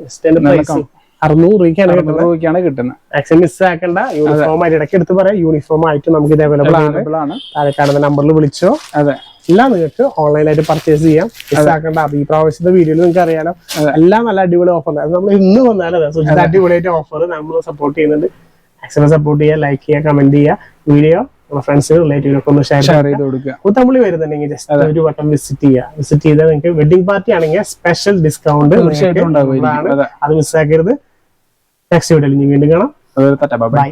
അറുന്നൂറ് രൂപയ്ക്കാണ് രൂപയ്ക്കാണ് കിട്ടുന്നത്. മാക്സിമം മിസ് ആക്കണ്ട. യൂണിഫോം ആയിട്ട് ഇടയ്ക്ക് എടുത്ത് പറയാം. യൂണിഫോം ആയിട്ട് നമുക്ക് ഇത് അവൈലബിൾ ആണ്. താഴെ കാണുന്ന നമ്പറിൽ വിളിച്ചോ. അതെ. എല്ലാം നിങ്ങൾക്ക് ഓൺലൈനായിട്ട് പർച്ചേസ് ചെയ്യാം. മിസ് അപ്പൊ ഈ പ്രാവശ്യത്തെ വീഡിയോയിൽ നിങ്ങൾക്ക് അറിയാലോ. എല്ലാം നല്ല അടിപൊളി ഓഫർ നമ്മൾ ഇന്ന് വന്നാലും സുജിത് അടിപൊളിയായിട്ട് ഓഫർ നമ്മൾ സപ്പോർട്ട് ചെയ്യുന്നുണ്ട്. മാക്സിമം സപ്പോർട്ട് ചെയ്യുക ലൈക്ക് ചെയ്യുക കമന്റ് ചെയ്യുക. വീഡിയോ ഫ്രണ്ട്സിന് റിലേറ്റീവിനൊക്കെ ഒന്ന് ഷെയർ ചെയ്ത് കൊടുക്കുക. കൂത്തമ്പള്ളി വരുന്നുണ്ടെങ്കിൽ ജസ്റ്റ് ഒരു വട്ടം വിസിറ്റ് ചെയ്യുക. വിസിറ്റ് ചെയ്താൽ നിങ്ങൾക്ക് വെഡിങ് പാർട്ടി ആണെങ്കിൽ സ്പെഷ്യൽ ഡിസ്കൗണ്ട് അതെ. മിസ്സാക്കരുത് ടാക്സി വീട്ടിൽ ഇനി വീണ്ടും കാണാം. ബൈ